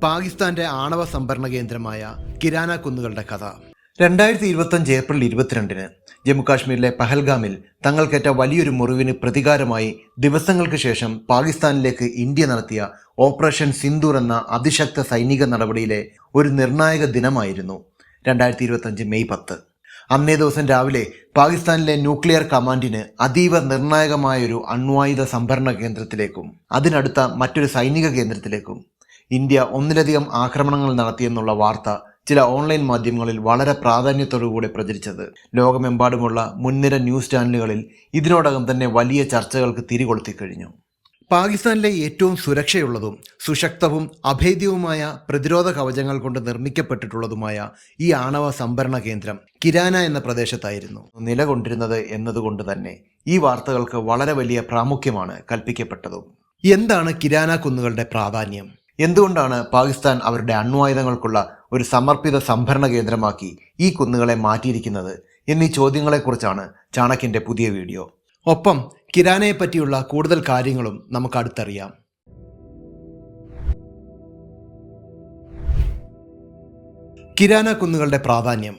പാകിസ്ഥാന്റെ ആണവ സംഭരണ കേന്ദ്രമായ കിരാന കുന്നുകളുടെ കഥ. രണ്ടായിരത്തി ഇരുപത്തഞ്ച് ഏപ്രിൽ ഇരുപത്തിരണ്ടിന് ജമ്മുകാശ്മീരിലെ പഹൽഗാമിൽ തങ്ങൾക്കേറ്റ വലിയൊരു മുറിവിന് പ്രതികാരമായി ദിവസങ്ങൾക്ക് ശേഷം പാകിസ്ഥാനിലേക്ക് ഇന്ത്യ നടത്തിയ ഓപ്പറേഷൻ സിന്ദൂർ എന്ന അതിശക്ത സൈനിക നടപടിയിലെ ഒരു നിർണായക ദിനമായിരുന്നു രണ്ടായിരത്തി ഇരുപത്തഞ്ച് മെയ് പത്ത്. അന്നേ ദിവസം രാവിലെ പാകിസ്ഥാനിലെ ന്യൂക്ലിയർ കമാൻഡിന് അതീവ നിർണായകമായൊരു അണ്വായുധ സംഭരണ കേന്ദ്രത്തിലേക്കും അതിനടുത്ത മറ്റൊരു സൈനിക കേന്ദ്രത്തിലേക്കും ഇന്ത്യ ഒന്നിലധികം ആക്രമണങ്ങൾ നടത്തിയെന്നുള്ള വാർത്ത ചില ഓൺലൈൻ മാധ്യമങ്ങളിൽ വളരെ പ്രാധാന്യത്തോടുകൂടി പ്രചരിച്ചത്. ലോകമെമ്പാടുമുള്ള മുൻനിര ന്യൂസ് ചാനലുകളിൽ ഇതിനോടകം തന്നെ വലിയ ചർച്ചകൾക്ക് തിരികൊളുത്തി കഴിഞ്ഞു. പാകിസ്ഥാനിലെ ഏറ്റവും സുരക്ഷയുള്ളതും സുശക്തവും അഭേദ്യവുമായ പ്രതിരോധ കവചങ്ങൾ കൊണ്ട് നിർമ്മിക്കപ്പെട്ടിട്ടുള്ളതുമായ ഈ ആണവ സംഭരണ കേന്ദ്രം കിരാന എന്ന പ്രദേശത്തായിരുന്നു. നിലകൊണ്ടിരുന്നത് എന്നതുകൊണ്ട് തന്നെ ഈ വാർത്തകൾക്ക് വളരെ വലിയ പ്രാമുഖ്യമാണ് കൽപ്പിക്കപ്പെട്ടതും. എന്താണ് കിരാന കുന്നുകളുടെ പ്രാധാന്യം? എന്തുകൊണ്ടാണ് പാകിസ്ഥാൻ അവരുടെ അണ്വായുധങ്ങൾക്കുള്ള ഒരു സമർപ്പിത സംഭരണ കേന്ദ്രമാക്കി ഈ കുന്നുകളെ മാറ്റിയിരിക്കുന്നത്? എന്നീ ചോദ്യങ്ങളെക്കുറിച്ചാണ് ചാണക്യന്റെ പുതിയ വീഡിയോ. ഒപ്പം കിരാനയെ പറ്റിയുള്ള കൂടുതൽ കാര്യങ്ങളും നമുക്ക് അടുത്തറിയാം. കിരാന കുന്നുകളുടെ പ്രാധാന്യം.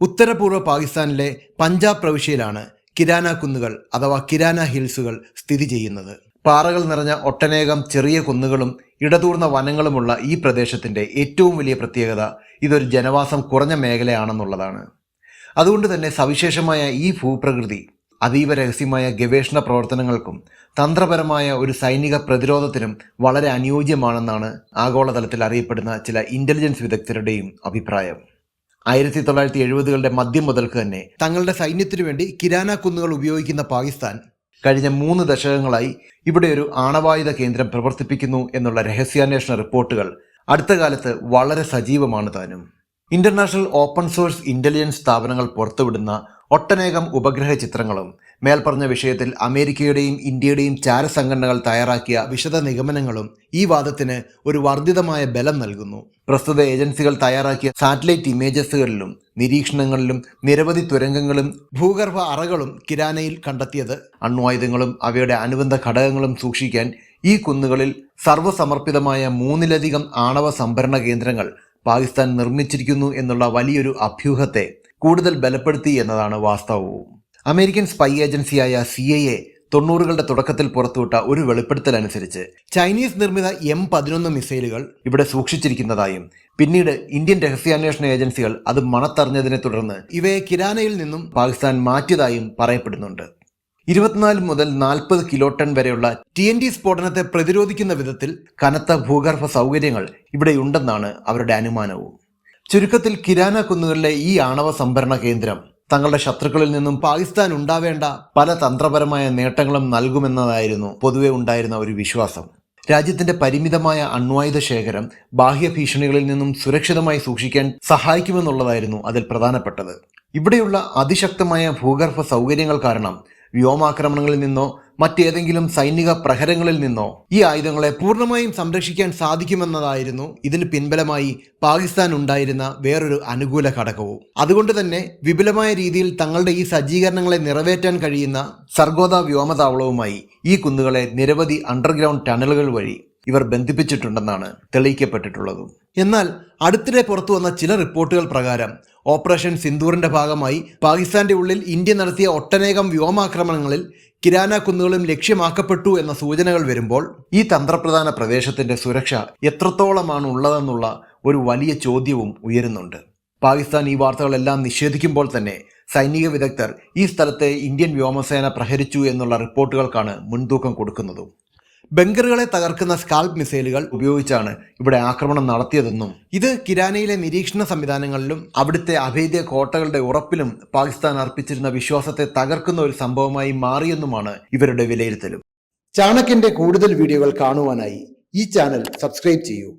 ഉത്തരപൂർവ പാകിസ്ഥാനിലെ പഞ്ചാബ് പ്രവിശ്യയിലാണ് കിരാന കുന്നുകൾ അഥവാ കിരാന ഹിൽസുകൾ സ്ഥിതി ചെയ്യുന്നത്. പാറകൾ നിറഞ്ഞ ഒട്ടനേകം ചെറിയ കുന്നുകളും ഇടതൂർന്ന വനങ്ങളുമുള്ള ഈ പ്രദേശത്തിന്റെ ഏറ്റവും വലിയ പ്രത്യേകത ഇതൊരു ജനവാസം കുറഞ്ഞ മേഖലയാണെന്നുള്ളതാണ്. അതുകൊണ്ട് തന്നെ സവിശേഷമായ ഈ ഭൂപ്രകൃതി അതീവ രഹസ്യമായ ഗവേഷണ പ്രവർത്തനങ്ങൾക്കും തന്ത്രപരമായ ഒരു സൈനിക പ്രതിരോധത്തിനും വളരെ അനുയോജ്യമാണെന്നാണ് ആഗോളതലത്തിൽ അറിയപ്പെടുന്ന ചില ഇന്റലിജൻസ് വിദഗ്ധരുടെയും അഭിപ്രായം. ആയിരത്തി തൊള്ളായിരത്തി എഴുപതുകളുടെ മധ്യം മുതൽക്ക് തന്നെ തങ്ങളുടെ സൈന്യത്തിനു വേണ്ടി കിരാന കുന്നുകൾ ഉപയോഗിക്കുന്ന പാകിസ്ഥാൻ കഴിഞ്ഞ മൂന്ന് ദശകങ്ങളായി ഇവിടെ ഒരു ആണവായുധ കേന്ദ്രം പ്രവർത്തിപ്പിക്കുന്നു എന്നുള്ള രഹസ്യാന്വേഷണ റിപ്പോർട്ടുകൾ അടുത്ത കാലത്ത് വളരെ സജീവമാണ് താനും. ഇന്റർനാഷണൽ ഓപ്പൺ സോഴ്സ് ഇന്റലിജൻസ് സ്ഥാപനങ്ങൾ പുറത്തുവിടുന്ന ഒട്ടനേകം ഉപഗ്രഹ ചിത്രങ്ങളും മേൽപ്പറഞ്ഞ വിഷയത്തിൽ അമേരിക്കയുടെയും ഇന്ത്യയുടെയും ചാരസംഘടനകൾ തയ്യാറാക്കിയ വിശദ നിഗമനങ്ങളും ഈ വാദത്തിന് ഒരു വർദ്ധിതമായ ബലം നൽകുന്നു. പ്രസ്തുത ഏജൻസികൾ തയ്യാറാക്കിയ സാറ്റലൈറ്റ് ഇമേജസുകളിലും നിരീക്ഷണങ്ങളിലും നിരവധി തുരങ്കങ്ങളും ഭൂഗർഭ അറകളും കിരാനയിൽ കണ്ടെത്തിയത്. അണ്വായുധങ്ങളും അവയുടെ അനുബന്ധ ഘടകങ്ങളും സൂക്ഷിക്കാൻ ഈ കുന്നുകളിൽ സർവസമർപ്പിതമായ മൂന്നിലധികം ആണവ സംഭരണ കേന്ദ്രങ്ങൾ പാകിസ്ഥാൻ നിർമ്മിച്ചിരിക്കുന്നു എന്നുള്ള വലിയൊരു അഭ്യൂഹത്തെ കൂടുതൽ ബലപ്പെടുത്തി എന്നതാണ് വാസ്തവവും. അമേരിക്കൻ സ്പൈ ഏജൻസിയായ സി തൊണ്ണൂറുകളുടെ തുടക്കത്തിൽ പുറത്തുവിട്ട ഒരു വെളിപ്പെടുത്തൽ അനുസരിച്ച് ചൈനീസ് നിർമ്മിത എം പതിനൊന്ന് മിസൈലുകൾ ഇവിടെ സൂക്ഷിച്ചിരിക്കുന്നതായും പിന്നീട് ഇന്ത്യൻ രഹസ്യാന്വേഷണ ഏജൻസികൾ അത് മണത്തറിഞ്ഞതിനെ തുടർന്ന് ഇവയെ കിരാനയിൽ നിന്നും പാകിസ്ഥാൻ മാറ്റിയതായും പറയപ്പെടുന്നുണ്ട്. ഇരുപത്തിനാല് മുതൽ നാൽപ്പത് കിലോ ടൺ വരെയുള്ള ടി എൻ ഡി സ്ഫോടനത്തെ പ്രതിരോധിക്കുന്ന വിധത്തിൽ കനത്ത ഭൂഗർഭ സൗകര്യങ്ങൾ ഇവിടെയുണ്ടെന്നാണ് അവരുടെ അനുമാനവും. ചുരുക്കത്തിൽ കിരാന കുന്നുകളിലെ ഈ ആണവ സംഭരണ കേന്ദ്രം തങ്ങളുടെ ശത്രുക്കളിൽ നിന്നും പാകിസ്ഥാൻ ഉണ്ടാവേണ്ട പല തന്ത്രപരമായ നേട്ടങ്ങളും നൽകുമെന്നതായിരുന്നു പൊതുവെ ഉണ്ടായിരുന്ന ഒരു വിശ്വാസം. രാജ്യത്തിന്റെ പരിമിതമായ അണ്വായുധ ശേഖരം ബാഹ്യ ഭീഷണികളിൽ നിന്നും സുരക്ഷിതമായി സൂക്ഷിക്കാൻ സഹായിക്കുമെന്നുള്ളതായിരുന്നു അതിൽ പ്രധാനപ്പെട്ടത്. ഇവിടെയുള്ള അതിശക്തമായ ഭൂഗർഭ സൗകര്യങ്ങൾ കാരണം വ്യോമാക്രമണങ്ങളിൽ നിന്നോ മറ്റേതെങ്കിലും സൈനിക പ്രഹരങ്ങളിൽ നിന്നോ. ഈ ആയുധങ്ങളെ പൂർണമായും സംരക്ഷിക്കാൻ സാധിക്കുമെന്നതായിരുന്നു ഇതിന് പിൻബലമായി പാകിസ്ഥാൻ ഉണ്ടായിരുന്ന വേറൊരു അനുകൂല ഘടകവും. അതുകൊണ്ട് തന്നെ വിപുലമായ രീതിയിൽ തങ്ങളുടെ ഈ സജ്ജീകരണങ്ങളെ നിറവേറ്റാൻ കഴിയുന്ന സർഗോദ വ്യോമതാവളവുമായി ഈ കുന്നുകളെ നിരവധി അണ്ടർഗ്രൗണ്ട് ടണലുകൾ വഴി ഇവർ ബന്ധിപ്പിച്ചിട്ടുണ്ടെന്നാണ് തെളിയിക്കപ്പെട്ടിട്ടുള്ളതും. എന്നാൽ അടുത്തിടെ പുറത്തു വന്ന ചില റിപ്പോർട്ടുകൾ പ്രകാരം ഓപ്പറേഷൻ സിന്ദൂറിന്റെ ഭാഗമായി പാകിസ്ഥാന്റെ ഉള്ളിൽ ഇന്ത്യ നടത്തിയ ഒട്ടനേകം വ്യോമാക്രമണങ്ങളിൽ കിരാന കുന്നുകളും ലക്ഷ്യമാക്കപ്പെട്ടു എന്ന സൂചനകൾ വരുമ്പോൾ ഈ തന്ത്രപ്രധാന പ്രദേശത്തിന്റെ സുരക്ഷ എത്രത്തോളമാണ് ഉള്ളതെന്നുള്ള ഒരു വലിയ ചോദ്യവും ഉയരുന്നുണ്ട്. പാകിസ്ഥാൻ ഈ വാർത്തകളെല്ലാം നിഷേധിക്കുമ്പോൾ തന്നെ സൈനിക വിദഗ്ധർ ഈ സ്ഥലത്തെ ഇന്ത്യൻ വ്യോമസേന പ്രഹരിച്ചു എന്നുള്ള റിപ്പോർട്ടുകൾക്കാണ് മുൻതൂക്കം കൊടുക്കുന്നതും. ബങ്കറുകളെ തകർക്കുന്ന സ്കാൽപ് മിസൈലുകൾ ഉപയോഗിച്ചാണ് ഇവിടെ ആക്രമണം നടത്തിയതെന്നും ഇത് കിരാനയിലെ നിരീക്ഷണ സംവിധാനങ്ങളിലും അവിടുത്തെ അഭേദ്യ കോട്ടകളുടെ ഉറപ്പിലും പാകിസ്ഥാൻ അർപ്പിച്ചിരുന്ന വിശ്വാസത്തെ തകർക്കുന്ന ഒരു സംഭവമായി മാറിയെന്നുമാണ് ഇവരുടെ വിലയിരുത്തലും. ചാണക്യന്റെ കൂടുതൽ വീഡിയോകൾ കാണുവാനായി ഈ ചാനൽ സബ്സ്ക്രൈബ് ചെയ്യൂ.